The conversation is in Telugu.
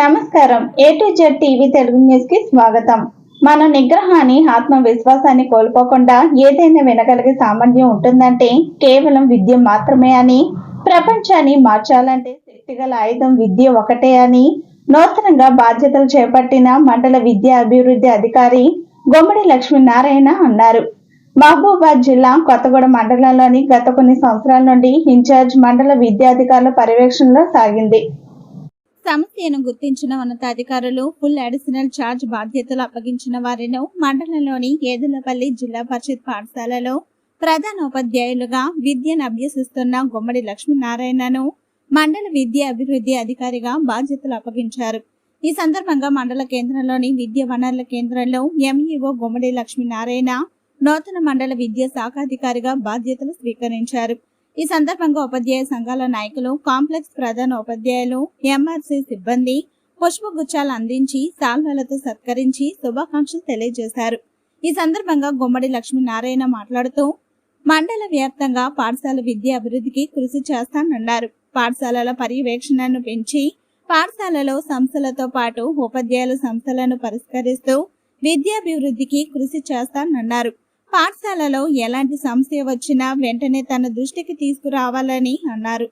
నమస్కారం. A to Z TV Telugu న్యూస్కి స్వాగతం. మన నిగ్రహాన్ని ఆత్మవిశ్వాసాన్ని కోల్పోకుండా ఏదైనా వినగలిగే సామర్థ్యం ఉంటుందంటే కేవలం విద్య మాత్రమే అని ప్రపంచాన్ని మార్చాలంటే శక్తిగల ఆయుధం విద్య ఒకటే అని నూతనంగా బాధ్యతలు చేపట్టిన మండల విద్యా అభివృద్ధి అధికారి గుమ్మడి లక్ష్మీనారాయణ అన్నారు. మహబూబాద్ జిల్లా కొత్తగూడెం మండలంలోని గత కొన్ని సంవత్సరాల నుండి ఇన్ఛార్జ్ మండల విద్యాధికారుల పర్యవేక్షణలో సాగింది. సమస్యను గుర్తించిన ఉన్నతాధికారులు ఫుల్ అడిషనల్ ఛార్జ్ బాధ్యతలు అప్పగించిన వారిను మండలంలోని ఏదులపల్లి జిల్లా పరిషత్ పాఠశాలలో ప్రధానోపాధ్యాయులుగా విద్యను అభ్యసిస్తున్న గుమ్మడి లక్ష్మీనారాయణను మండల విద్య అభివృద్ధి అధికారిగా బాధ్యతలు అప్పగించారు. ఈ సందర్భంగా మండల కేంద్రంలోని విద్య వనరుల కేంద్రంలో ఎంఈఓ గుమ్మడి లక్ష్మీనారాయణ నూతన మండల విద్యా శాఖాధికారిగా బాధ్యతలు స్వీకరించారు. ఈ సందర్భంగా ఉపాధ్యాయ సంఘాల నాయకులు కాంప్లెక్స్ ప్రధాన ఉపాధ్యాయులు ఎంఆర్సీ సిబ్బంది పుష్పగుచ్చాలు అందించి సాల్వలతో సత్కరించి శుభాకాంక్షలు తెలియజేశారు. ఈ సందర్భంగా గుమ్మడి లక్ష్మీనారాయణ మాట్లాడుతూ మండల వ్యాప్తంగా పాఠశాల విద్యా అభివృద్ధికి కృషి చేస్తానన్నారు. పాఠశాలల పర్యవేక్షణను పెంచి పాఠశాలలో సంస్థలతో పాటు ఉపాధ్యాయుల సంస్థలను పరిష్కరిస్తూ విద్యాభివృద్ధికి కృషి చేస్తానన్నారు. పాఠశాలలో ఎలాంటి సమస్య వచ్చినా వెంటనే తన దృష్టికి తీసుకురావాలని అన్నారు.